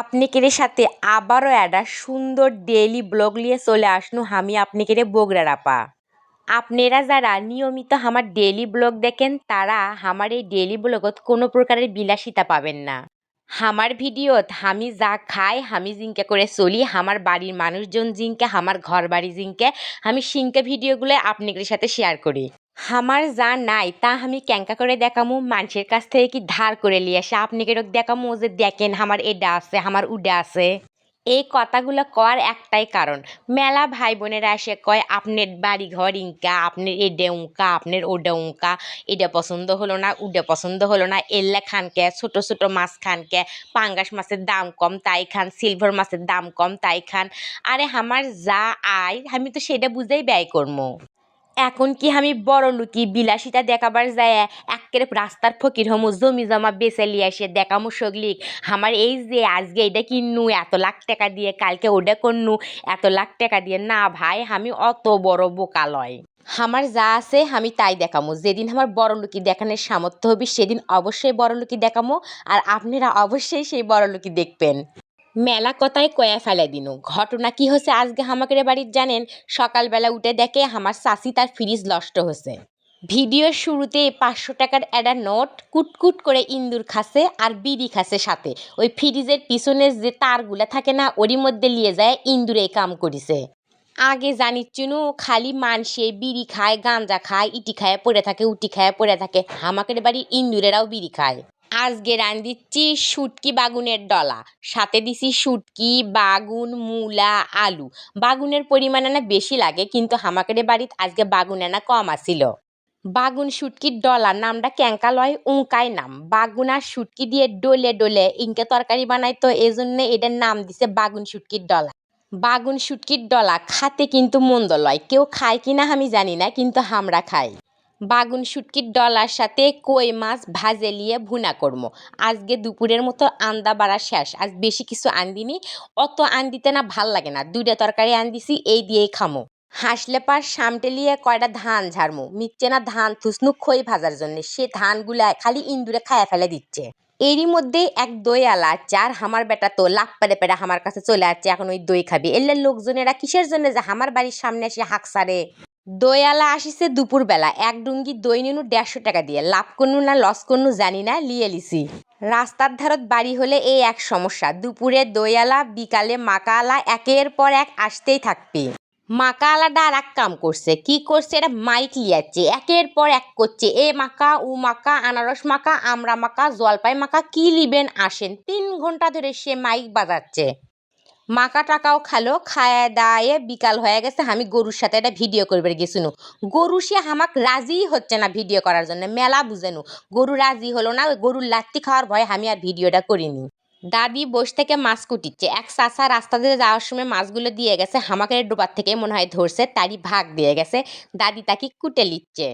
আপনাদের সাথে আবারও একটা সুন্দর ডেইলি ব্লগ নিয়ে চলে আসনু, আমি আপনাকের বগরা রাপা আপনারা যারা নিয়মিত আমার ডেইলি ব্লগ দেখেন, তারা আমার এই ডেইলি ব্লগত কোনো প্রকারের বিলাসিতা পাবেন না। আমার ভিডিওত আমি যা খাই, আমি জিঙ্কে করে চলি, আমার বাড়ির মানুষজন জিঙ্কে আমার ঘর বাড়ি জিঙ্কে আমি সিঙ্কে ভিডিওগুলো আপনাদের সাথে শেয়ার করি। আমার যা নাই, তা আমি ক্যাঙ্কা করে দেখামু, মানুষের কাছ থেকে কি ধার করে নিয়ে আসে আপনাদেরও দেখামু যে দেখেন আমার এটা আছে, আমার উডা আছে। এই কথাগুলো কর একটাই কারণ। মেলা ভাই বোনেরা এসে কয়, আপনার বাড়ি ঘর ইঙ্কা আপনার এডে উঙ্কা আপনার ওডে উঙ্কা এটা পছন্দ হলো না উডে পছন্দ হলো না এল্লা খানকে ছোট ছোট মাছ খানকে পাঙ্গাস মাছের দাম কম, তাই খান, সিলভার মাছের দাম কম, তাই খান। আরে, আমার যা আয়, আমি তো সেটা বুঝেই ব্যয় করব এখন কি আমি বড় লুকি বিলাসিতা দেখাবার যায় একেবারে রাস্তার ফকির হমু জমি জমা বেচে লিয়ে আসে, দেখামু সগলিক। আমার এই যে আজকে এটা কিননু, এত লাখ টাকা দিয়ে, কালকে ওটা করনু, এত লাখ টাকা দিয়ে, না ভাই, আমি অত বড় বোকা লয়। আমার যা আছে আমি তাই দেখামো। যেদিন আমার বড় লুকি দেখানোর সামর্থ্য হবে, সেদিন অবশ্যই বড় লুকি দেখামো, আর আপনারা অবশ্যই সেই বড় লুকি দেখবেন। মেলা কথায় কয়া ফেলে দিনু। ঘটনা কি হচ্ছে আজকে আমাদের বাড়ির জানেন? সকালবেলা উঠে দেখে আমার শাশি তার ফ্রিজ নষ্ট হচ্ছে ভিডিওর শুরুতে পাঁচশো টাকার একটা নোট কুটকুট করে ইন্দুর খাসে আর বিড়ি খাসে সাথে। ওই ফ্রিজের পিছনে যে তারগুলা থাকে না, ওরই মধ্যে নিয়ে যায় ইন্দুরে কাম করিছে। আগে জানিচ্ছুনু খালি মানসে বিড়ি খায়, গাঞ্জা খায়, ইটি খায়, পড়ে থাকে, উটি খায়, পড়ে থাকে। আমাদের বাড়ির ইন্দুরেরাও বিড়ি খায়। আজকে রান দিচ্ছি শুটকি বাগুনের ডলা। সাথে দিছি শুটকি, বাগুন, মূলা, আলু। বাগুনের পরিমাণ না বেশি লাগে, কিন্তু আমাদের বাড়িত আজকে বাগুন আনা কম আসিল। বাগুন শুটকির ডলা নামটা ক্যাঙ্কা লয়, উঙ্কাই নাম। বাগুন আর শুটকি দিয়ে ডলে ডলে ইনকে তরকারি বানাই তো এই জন্য এটার নাম দিছে বাগুন শুটকির ডলা। বাগুন শুটকির ডলা খাতে কিন্তু মন্দ লয়। কেউ খায় কিনা আমি জানি না, কিন্তু আমরা খাই। বাগুন শুটকির ডলার সাথে কই মাছ ভাজে লিয়ে ভুনা করব আজকে দুপুরের মতো আন্দা বাড়া শেষ। আজ বেশি কিছু আনদিনি, অত আনদিতে না ভালো লাগে না। দুইটা তরকারি আনদিছি, এই দিয়েই খামো। হাসলে পার সামটে লিয়ে কয়টা ধান ঝাড়মু। মিচ্ছে না ধান থুসনু খই ভাজার জন্য। সে ধানগুলা খালি ইন্দুরে খায়া ফেলে দিচ্ছে। এরই মধ্যে এক দই আলা চার হামার বেটা তো লাভ পেরে পেরে আমার কাছে চলে আসছে, এখন ওই দই খাবি। এলে লোকজনেরা কিসের জন্য যে আমার বাড়ির সামনে এসে হাঁক সারে দইয়ালা আসিছে দুপুরবেলা। এক ডুঙ্গি দই নিনু দেড়শো টাকা দিয়ে। লাভ করনু না, লস করনু জানি না, লিয়ে লিছি। রাস্তার ধারত বাড়ি হলে এই এক সমস্যা। দুপুরে দইয়ালা, বিকালে মাকালা, একের পর এক আসতেই থাকবে। মাকা আলাদা আর এক কাম করছে। কি করছে? এটা মাইক লিয়াচ্ছে। একের পর এক করছে। এ মাকা, উ মাকা, আনারস মাকা আমরা মাকা, জলপাই মাকা, কি লিবেন আসেন। তিন ঘণ্টা ধরে সে মাইক বাজাচ্ছে। মাকা টাকাও খালো, খায় দায়ে বিকাল হয়ে গেছে, আমি গরুর সাথে একটা ভিডিও করবে গেছিনু। গরু সে আমাক রাজি হচ্ছে না ভিডিও করার জন্য, মেলা বুঝেনু। গরু রাজি হলো না গরুর লাত্তি খাওয়ার ভয়ে আমি আর ভিডিওটা করিনি। দাদি বস থেকে মাছ কুটিচ্ছে। এক চাষা রাস্তা দিয়ে যাওয়ার সময় মাছগুলো দিয়ে গেছে হামাকের ডোবার থেকে মনে হয় ধরছে, তারই ভাগ দিয়ে গেছে। দাদি তাকে কুটে লিচ্ছে।